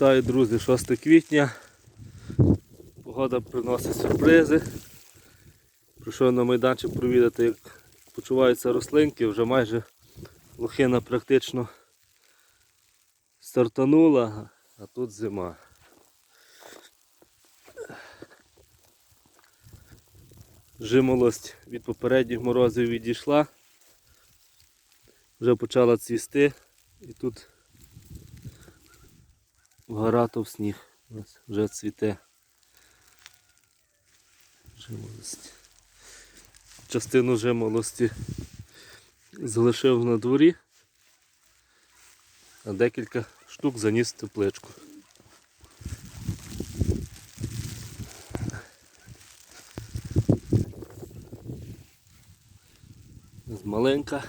Вітаю, друзі, 6 квітня. Погода приносить сюрпризи. Прийшов на майданчик провідати, як почуваються рослинки, вже майже лохина практично стартанула, а тут зима. Жимолость від попередніх морозів відійшла, вже почала цвісти і тут Вгаратов сніг. Ось вже цвіте. Жимолость. Частину жимолості залишив на дворі, а декілька штук заніс в тепличку. Маленька.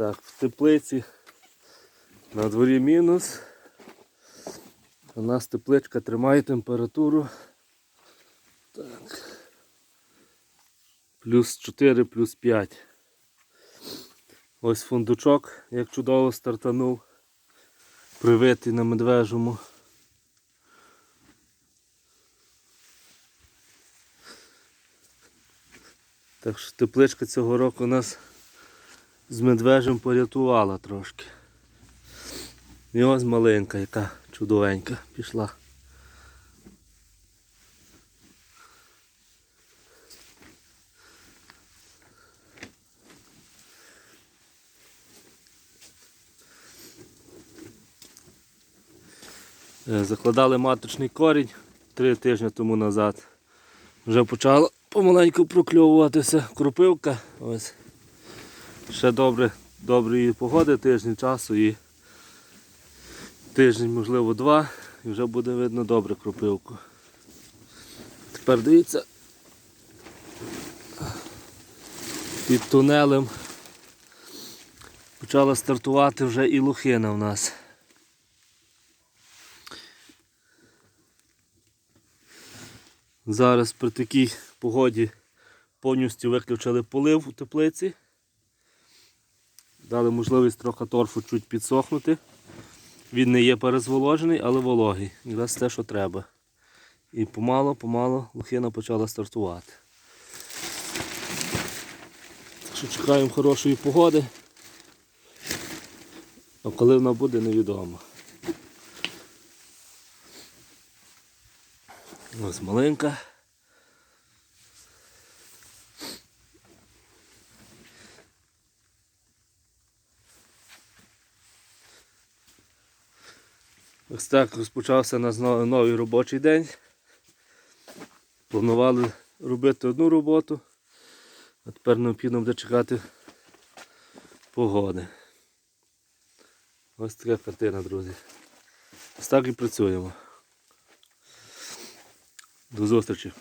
Так, в теплиці на дворі мінус. У нас тепличка тримає температуру. Так. Плюс 4, плюс 5. Ось фундучок, як чудово стартанув. Привитий на медвежому. Так що тепличка цього року у нас з медвежим порятувала трошки. І ось маленька, яка чудовенька пішла. Е, Закладали маточний корінь три тижні тому назад. Вже почала помаленьку прокльовуватися кропивка. Ось. Ще добре, доброї погоди, тиждень часу і тиждень, можливо, два, і вже буде видно добре кропивку. Тепер дивіться, під тунелем почала стартувати вже і лухина в нас. Зараз при такій погоді повністю виключили полив у теплиці. Дали можливість трохи торфу чуть підсохнути. Він не є перезволожений, але вологий. Якраз те, що треба. І помало-помало лохина почала стартувати. Що чекаємо хорошої погоди. А коли вона буде, невідомо. Ось маленька. Ось так розпочався наш новий робочий день. Планували робити одну роботу, а тепер необхідно буде чекати погоди. Ось така картина, друзі. Ось так і працюємо. До зустрічі.